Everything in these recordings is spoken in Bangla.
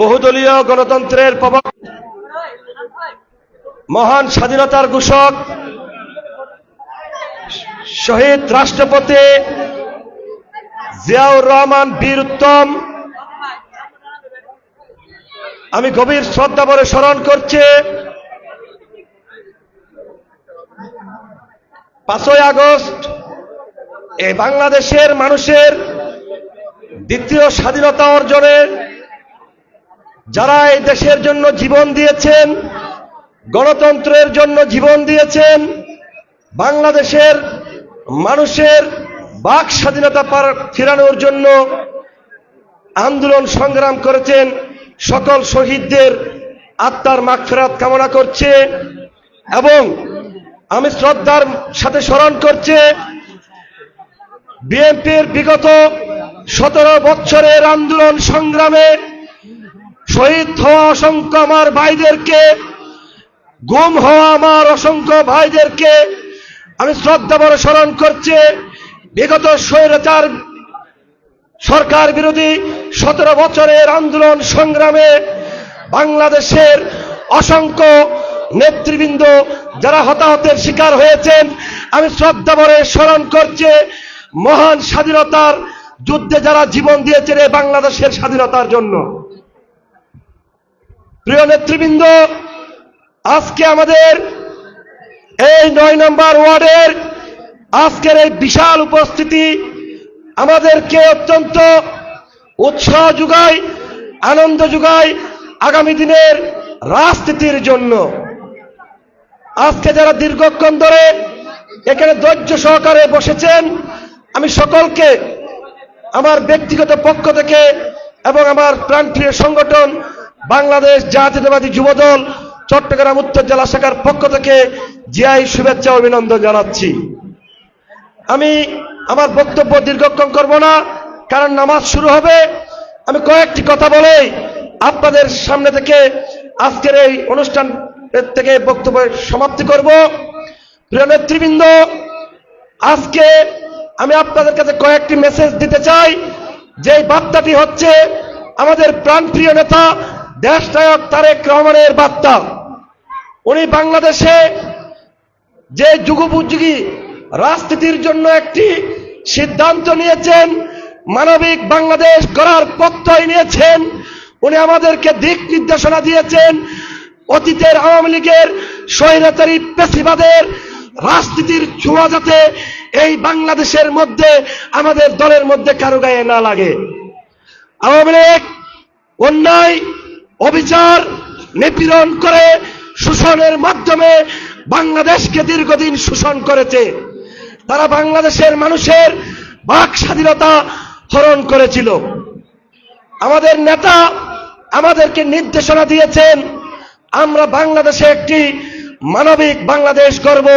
বহুদলীয় গণতন্ত্রের প্রবর্তক মহান স্বাধীনতার ঘোষক, শহীদ রাষ্ট্রপতি জিয়াউর রহমান বীর উত্তম। আমি গভীর শ্রদ্ধা ভরে স্মরণ করছি, পাঁচই আগস্ট এই বাংলাদেশের মানুষের দ্বিতীয় স্বাধীনতা অর্জনের যারা এই দেশের জন্য জীবন দিয়েছেন, গণতন্ত্রের জন্য জীবন দিয়েছেন, বাংলাদেশের মানুষের বাক স্বাধীনতা ফেরানোর জন্য আন্দোলন সংগ্রাম করেছেন, সকল শহীদদের আত্মার মাগফেরাত কামনা করছে এবং আমি শ্রদ্ধার সাথে স্মরণ করছে, বিএনপির বিগত সতেরো বছরের আন্দোলন সংগ্রামে শহীদ হওয়া অসংখ্য আমার ভাইদেরকে, গুম হওয়া আমার অসংখ্য ভাইদেরকে আমি শ্রদ্ধা বড় স্মরণ করছে। বিগত স্বৈরাচার সরকার বিরোধী সতেরো বছরের আন্দোলন সংগ্রামে বাংলাদেশের অসংখ্য নেতৃবৃন্দ যারা হতাহতের শিকার হয়েছেন, আমি শ্রদ্ধা ভরে স্মরণ করছে। মহান স্বাধীনতার যুদ্ধে যারা জীবন দিয়েছেন এই বাংলাদেশের স্বাধীনতার জন্য। প্রিয় নেতৃবৃন্দ, আজকে আমাদের এই নয় নম্বর ওয়ার্ডের আজকের এই বিশাল উপস্থিতি আমাদেরকে অত্যন্ত উৎসাহ যোগায়, আনন্দ যোগায় আগামী দিনের রাজনীতির জন্য। আজকে যারা দীর্ঘক্ষণ ধরে এখানে ধৈর্য সহকারে বসেছেন, আমি সকলকে আমার ব্যক্তিগত পক্ষ থেকে এবং আমার প্রাণপ্রিয় সংগঠন বাংলাদেশ জাতীয়তাবাদী যুবদল চট্টগ্রাম উত্তর জেলা শাখার পক্ষ থেকে জিআই শুভেচ্ছা অভিনন্দন জানাচ্ছি। আমি আমার বক্তব্য দীর্ঘক্ষণ করব না, কারণ নামাজ শুরু হবে। আমি কয়েকটি কথা বলে আপনাদের সামনে থেকে আজকের এই অনুষ্ঠান থেকে বক্তব্য সমাপ্তি করব। প্রিয় নেতৃবৃন্দ, আজকে আমি আপনাদের কাছে কয়েকটি মেসেজ দিতে চাই। যে বার্তাটি হচ্ছে, আমাদের প্রাণপ্রিয় নেতা দেশ নায়ক তারেক রহমানের বার্তা। উনি বাংলাদেশে যে যুগোপযোগী রাজনীতির জন্য একটি সিদ্ধান্ত নিয়েছেন, মানবিক বাংলাদেশ গড়ার প্রত্যয় নিয়েছেন, উনি আমাদেরকে দিক নির্দেশনা দিয়েছেন, অতীতের আওয়ামী লীগের স্বৈরাচারী পেশিবাদের রাজনীতির ছোঁয়া যাতে এই বাংলাদেশের মধ্যে, আমাদের দলের মধ্যে কারও গায়ে না লাগে। আওয়ামী লীগ অন্যায় অবিচার নিপীড়ন করে শোষণের মাধ্যমে বাংলাদেশকে দীর্ঘদিন শোষণ করেছে। তারা বাংলাদেশের মানুষের বাক স্বাধীনতা হরণ করেছিল। আমাদের নেতা আমাদেরকে নির্দেশনা দিয়েছেন, আমরা বাংলাদেশে একটি মানবিক বাংলাদেশ করব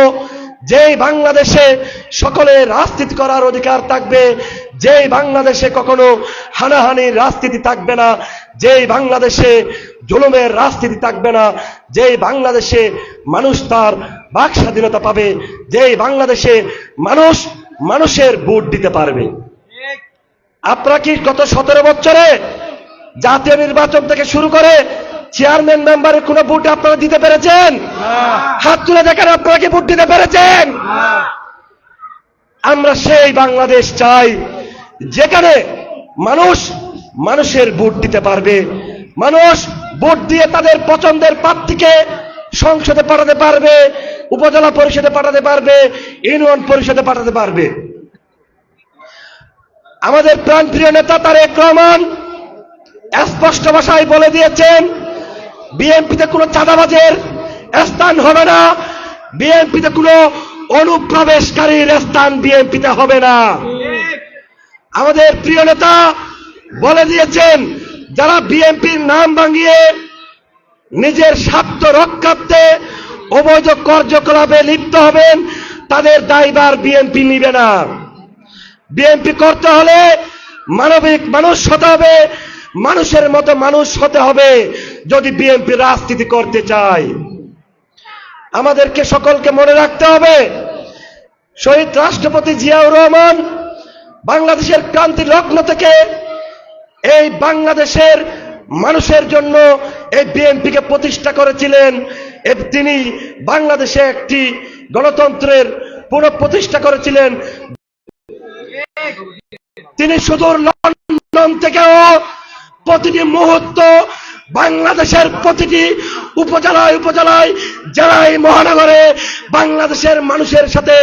যেই বাংলাদেশে সকলে রাজনীতি করার অধিকার থাকবে, যেই বাংলাদেশে কখনো হানাহানির রাজনীতি থাকবে না, যেই বাংলাদেশে জুলুমের রাজনীতি থাকবে না, যেই বাংলাদেশে মানুষ তার বাক স্বাধীনতা পাবে, যেই বাংলাদেশে মানুষ মানুষের ভোট দিতে পারবে। আপনারা কি গত সতেরো বছরে জাতীয় নির্বাচন থেকে শুরু করে চেয়ারম্যান মেম্বারের কোনো ভোট আপনারা দিতে পেরেছেন? হাত তুলে দেখেন আপনারা কি ভোট দিতে পেরেছেন? আমরা সেই বাংলাদেশ চাই, যেখানে মানুষ মানুষের ভোট দিতে পারবে। মানুষ ভোট দিয়ে তাদের পছন্দের প্রার্থীকে সংসদে পাঠাতে পারবে, উপজেলা পরিষদে পাঠাতে পারবে, ইউনিয়ন পরিষদে পাঠাতে পারবে। আমাদের প্রাণপ্রিয় নেতা তারেক রহমান স্পষ্ট ভাষায় বলে দিয়েছেন, বিএনপিতে কোনো চাঁদাবাজের স্থান হবে না। বিএনপিতে কোনো অনুপ্রবেশকারীর স্থান বিএনপিতে হবে না। আমাদের প্রিয় নেতা বলে দিয়েছেন, যারা বিএনপির নাম ভাঙিয়ে নিজের স্বার্থ রক্ষার্থে অবৈধ কার্যকলাপে লিপ্ত হবেন, তাদের দায়ভার বিএনপি নিবে না। বিএনপি করতে হলে মানবিক মানুষ হতে হবে, মানুষের মতো মানুষ হতে হবে যদি বিএনপি রাজনীতি করতে চায়। আমাদেরকে সকলকে মনে রাখতে হবে। শহীদ রাষ্ট্রপতি জিয়াউর রহমান বাংলাদেশের ক্রান্তি লগ্ন থেকে এই বাংলাদেশের মানুষের জন্য এই বিএনপিকে প্রতিষ্ঠা করেছিলেন। তিনি বাংলাদেশে একটি গণতন্ত্রের পুনঃপ্রতিষ্ঠা করেছিলেন। তিনি সুদূর লন্ডন থেকেও প্রতিটি মুহূর্ত বাংলাদেশের প্রতিটি উপজেলায় উপজেলায় জেলায় মহানগরে বাংলাদেশের মানুষের সাথে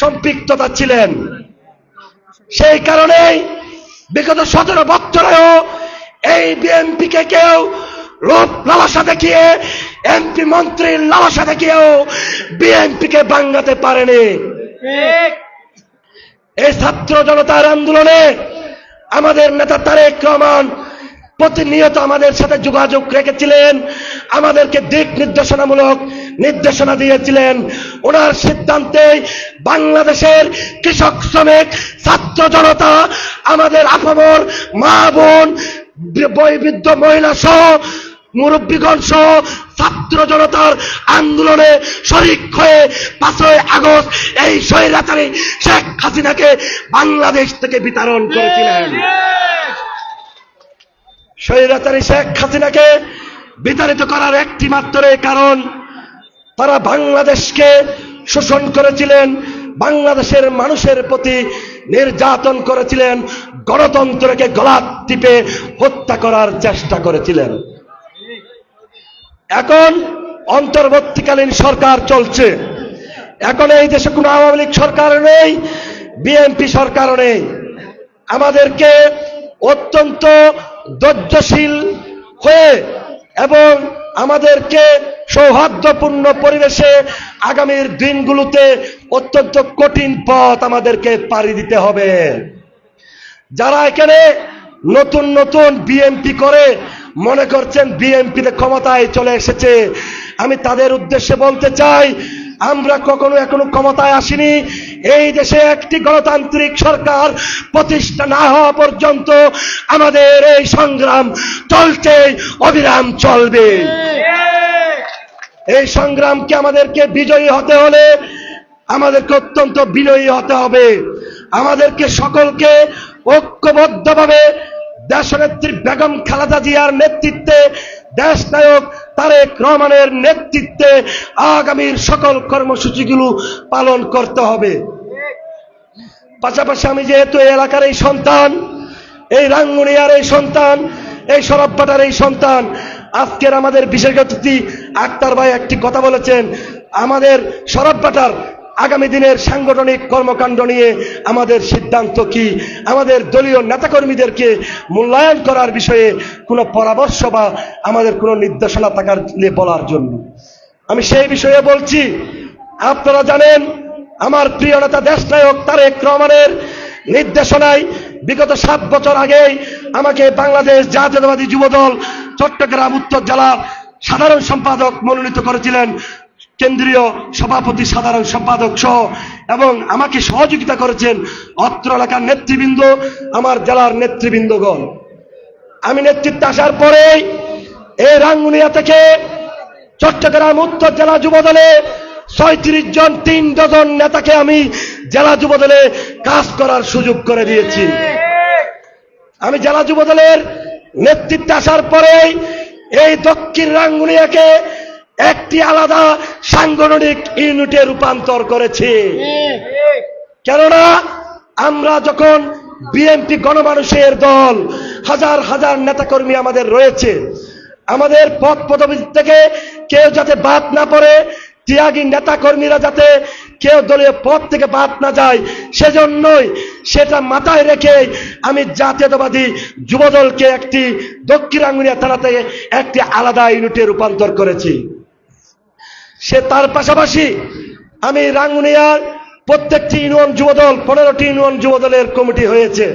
সম্পৃক্ততা ছিলেন। সেই কারণেই বিগত সতেরো বছরেও এই বিএনপিকে কেউ লোভ লালসা দেখিয়ে এমপি মন্ত্রীর লালসা দেখিয়েও বিএনপিকে বাঙ্গাতে পারেনি। এই ছাত্র জনতার আন্দোলনে আমাদের নেতা তারেক রহমান প্রতিনিয়ত আমাদের সাথে যোগাযোগ রেখেছিলেন, আমাদেরকে দিক নির্দেশনামূলক নির্দেশনা দিয়েছিলেন। ওনার সিদ্ধান্তে বাংলাদেশের কৃষক শ্রমিক, ছাত্র জনতা, আমাদের আপামর মা বোন বৈবৃদ্ধ মহিলা সহ, মুরব্বীগণ সহ ছাত্র জনতার আন্দোলনে শরিক হয়ে পাঁচই আগস্ট এই স্বৈরাচারী শেখ হাসিনাকে বাংলাদেশ থেকে বিতরণ করেছিলেন। স্বৈরাচারী শেখ হাসিনাকে বিতাড়িত করার একটি মাত্র কারণ, তারা বাংলাদেশকে শোষণ করেছিলেন, বাংলাদেশের মানুষের প্রতি নির্যাতন করেছিলেন, গণতন্ত্রকে গলাত টিপে হত্যা করার চেষ্টা করেছিলেন। এখন অন্তর্বর্তীকালীন সরকার চলছে। এখন এই দেশে কোনো আওয়ামী লীগ সরকার নেই, বিএনপি সরকার নেই। আমাদেরকে অত্যন্ত ধৈর্যশীল হয়ে এবং আমাদেরকে সৌহার্দ্যপূর্ণ পরিবেশে আগামীর দিনগুলোতে অত্যন্ত কঠিন পথ আমাদেরকে পাড়ি দিতে হবে। যারা এখানে নতুন নতুন বিএমপি করে মনে করছেন বিএমপিতে ক্ষমতায় চলে এসেছে, আমি তাদের উদ্দেশ্যে বলতে চাই আমরা কখনো এখনও ক্ষমতায় আসিনি। এই দেশে একটি গণতান্ত্রিক সরকার প্রতিষ্ঠা না হওয়া পর্যন্ত আমাদের এই সংগ্রাম চলছে অবিরাম চলবে। এই সংগ্রামকে আমাদেরকে বিজয়ী হতে হলে আমাদেরকে অত্যন্ত বিনয়ী হতে হবে। আমাদেরকে সকলকে ঐক্যবদ্ধভাবে দেশনেত্রী বেগম খালেদা জিয়ার নেতৃত্বে দেশ নায়ক তারেক রহমানের নেতৃত্বে আগামীর সকল কর্মসূচিগুলো পালন করতে হবে। পাশাপাশি আমি যেহেতু এই এলাকার এই সন্তান, এই রাঙ্গুনিয়ার এই সন্তান, এই সরবপাটার এই সন্তান, আজকের আমাদের বিশেষ অতিথি আক্তার ভাই একটি কথা বলেছেন, আমাদের সরবপাটার আগামী দিনের সাংগঠনিক কর্মকাণ্ড নিয়ে আমাদের সিদ্ধান্ত কি? আমাদের দলীয় নেতাকর্মীদেরকে মূল্যায়ন করার বিষয়ে কোনো পরামর্শ বা আমাদের কোনো নির্দেশনা থাকার নিয়ে বলার জন্য। আমি সেই বিষয়ে বলছি, আপনারা জানেন, আমার প্রিয় নেতা দেশনায়ক তারেক রহমানের নির্দেশনায় বিগত সাত বছর আগেই আমাকে বাংলাদেশ জাতীয়তাবাদী যুবদল চট্টগ্রাম উত্তর জেলার সাধারণ সম্পাদক মনোনীত করেছিলেন কেন্দ্রীয় সভাপতি, সাধারণ সম্পাদক সহ, এবং আমাকে সহযোগিতা করেছেন অত্র এলাকার নেতৃবৃন্দ, আমার জেলার নেতৃবৃন্দগণ। আমি নেতৃত্বে আসার পরেই এই রাঙ্গুনিয়া থেকে চট্টগ্রাম উত্তর জেলা যুবদলে ছয়ত্রিশ জন, তিন ডজন নেতাকে আমি জেলা যুবদলে কাজ করার সুযোগ করে দিয়েছি। আমি জেলা যুবদলের নেতৃত্বে আসার পরেই এই দক্ষিণ রাঙ্গুনিয়াকে একটি আলাদা সাংগঠনিক ইউনিটে রূপান্তর করেছে। কেননা আমরা যখন বিএনপি গণমানুষের দল, হাজার হাজার নেতাকর্মী আমাদের রয়েছে, আমাদের পথ পদবী থেকে কেউ যাতে বাদ না পড়ে, ত্যাগী নেতাকর্মীরা যাতে কেউ দলীয় পথ থেকে বাদ না যায়, সেজন্যই সেটা মাথায় রেখে আমি জাতীয়তাবাদী যুবদলকে একটি দক্ষিণ আঙ্গুনিয়া থানা থেকে একটি আলাদা ইউনিটে রূপান্তর করেছি। সে তার পাশাপাশি আমি রাঙ্গুনিয়ার প্রত্যেকটি ইউনিয়ন যুবদল, পনেরোটি ইউনিয়ন যুবদলের কমিটি হয়েছে।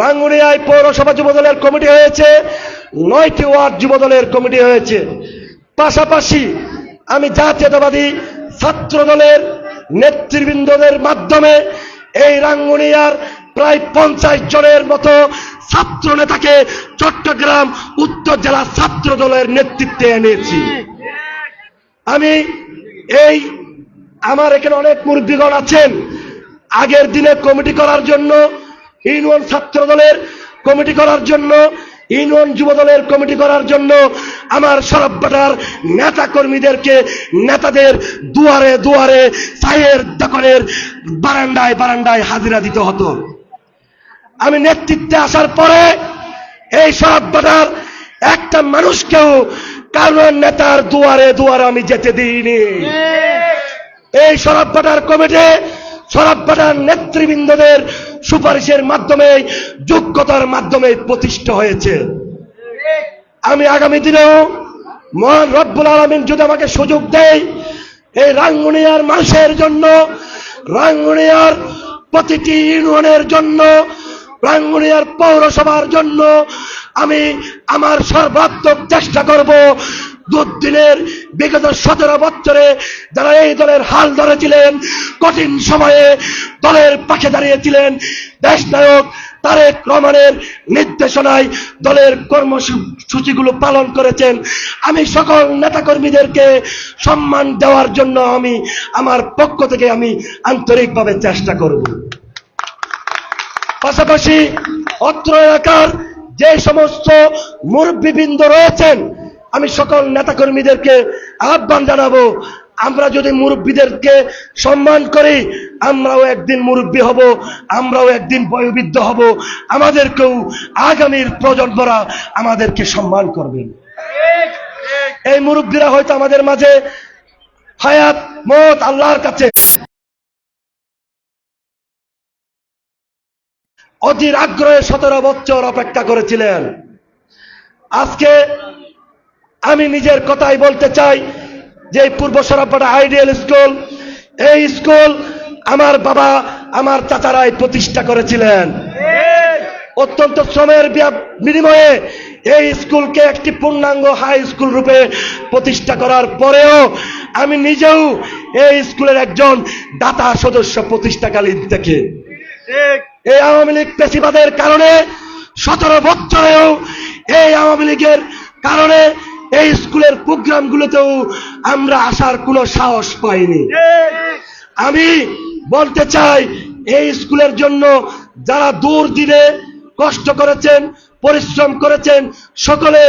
রাঙ্গুনিয়ায় পৌরসভা যুবদলের কমিটি হয়েছে, নয়টি ওয়ার্ড যুবদলের কমিটি হয়েছে। পাশাপাশি আমি জাতীয়তাবাদী ছাত্র দলের নেতৃবৃন্দদের মাধ্যমে এই রাঙ্গুনিয়ার প্রায় পঞ্চাশ জনের মতো ছাত্র নেতাকে চট্টগ্রাম উত্তর জেলা ছাত্র দলের নেতৃত্বে এনেছি। আমি এই, আমার এখানে অনেক মুরব্বীগণ আছেন। আগের দিনে কমিটি করার জন্য, ইউনিয়ন ছাত্র দলের কমিটি করার জন্য, ইউনিয়ন যুবদলের কমিটি করার জন্য আমার সরববাটার নেতা কর্মীদেরকে, নেতাদের দুয়ারে দুয়ারে, চায়ের দোকানের বারান্দায় বারান্দায় হাজিরা দিতে হতো। আমি নেতৃত্বে আসার পরে এই সরববাটার একটা মানুষকেও কারণ নেতার দুয়ারে দুয়ারে আমি যেতে দিইনি। এই সরববাটার কমিটি সরববাটার নেতৃবৃন্দদের সুপারিশের মাধ্যমে, যোগ্যতার মাধ্যমে প্রতিষ্ঠা হয়েছে। আমি আগামী দিনেও মহান রব্বুল আলমিন যদি আমাকে সুযোগ দেয়, এই রাঙ্গুনিয়ার মানুষের জন্য, রাঙ্গুনিয়ার প্রতিটি ইউনিয়নের জন্য, রাঙ্গুনিয়ার পৌরসভার জন্য আমি আমার সর্বাত্মক চেষ্টা করব দুদিনের বিগত সতেরো বছরে যারা এই দলের হাল ধরেছিলেন, কঠিন সময়ে দলের পাশে দাঁড়িয়েছিলেন দেশ নায়ক তারেক রহমানের নির্দেশনায় দলের কর্মসূচিগুলো পালন করেছেন। আমি সকল নেতাকর্মীদেরকে সম্মান দেওয়ার জন্য আমি আমার পক্ষ থেকে আমি আন্তরিকভাবে চেষ্টা করব। পাশাপাশি অত্র এলাকার যে সমস্ত মুরব্বীবৃন্দ রয়েছেন, আমি সকল নেতাকর্মীদেরকে আহ্বান জানাব, আমরা যদি মুরব্বীদেরকে সম্মান করি, আমরাও একদিন মুরব্বী হব, আমরাও একদিন বয়োবৃদ্ধ হব, আমাদেরকেও আগামীর প্রজন্মরা আমাদেরকে সম্মান করবেন। এই মুরব্বীরা হয়তো আমাদের মাঝে হায়াত, মত, আল্লাহর কাছে অধীর আগ্রহে সতেরো বছর অপেক্ষা করেছিলেন। আজকে আমি নিজের কথাই বলতে চাই যে পূর্ব সরাপাড়া আইডিয়াল স্কুল, এই স্কুল আমার বাবা, আমার চাচারাই প্রতিষ্ঠা করেছিলেন। অত্যন্ত শ্রমের বিনিময়ে এই স্কুলকে একটি পূর্ণাঙ্গ হাই স্কুল রূপে প্রতিষ্ঠা করার পরেও আমি নিজেও এই স্কুলের একজন দাতা সদস্য প্রতিষ্ঠাকালীন থেকে। এই আওয়ামী লীগ পেশিবাদের কারণে সতেরো বছরেও এই আওয়ামী লীগের কারণে এই স্কুলের প্রোগ্রামগুলোতেও আমরা আসার কোনো সাহস পাইনি। আমি বলতে চাই, এই স্কুলের জন্য যারা দূর দিনে কষ্ট করেছেন পরিশ্রম করেছেন, সকলে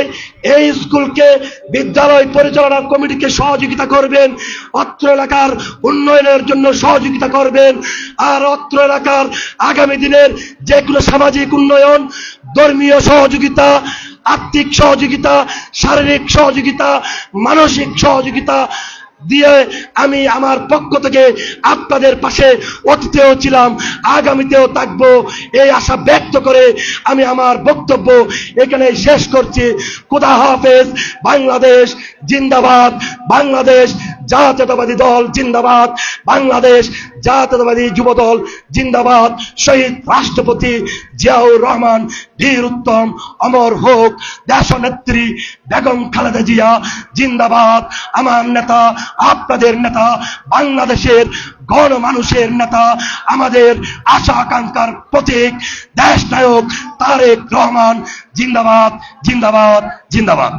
এই স্কুলকে বিদ্যালয় পরিচালনা কমিটিকে সহযোগিতা করবেন, অত্র এলাকার উন্নয়নের জন্য সহযোগিতা করবেন, আর অত্র এলাকার আগামী দিনের যেগুলো সামাজিক উন্নয়ন, ধর্মীয় সহযোগিতা, আর্থিক সহযোগিতা, শারীরিক সহযোগিতা, মানসিক সহযোগিতা দিয়ে আমি আমার পক্ষ থেকে আপনাদের পাশে অতীতেও ছিলাম, আগামীতেও থাকব। এই আশা ব্যক্ত করে আমি আমার বক্তব্য এখানে শেষ করছি। খুদা হাফেজ? বাংলাদেশ, জিন্দাবাদ। বাংলাদেশ জাতীয়তাবাদী দল জিন্দাবাদ। বাংলাদেশ জাতীয়তাবাদী যুব দল জিন্দাবাদ। শহীদ রাষ্ট্রপতি জিয়াউর রহমান, বীর উত্তম অমর হোক। দেশ নেত্রী বেগম খালেদা জিয়া, জিন্দাবাদ। আমার নেতা, আপনাদের নেতা, বাংলাদেশের গণমানুষের নেতা, আমাদের আশা আকাঙ্ক্ষার প্রতীক দেশ নায়ক তারেক রহমান, জিন্দাবাদ জিন্দাবাদ জিন্দাবাদ।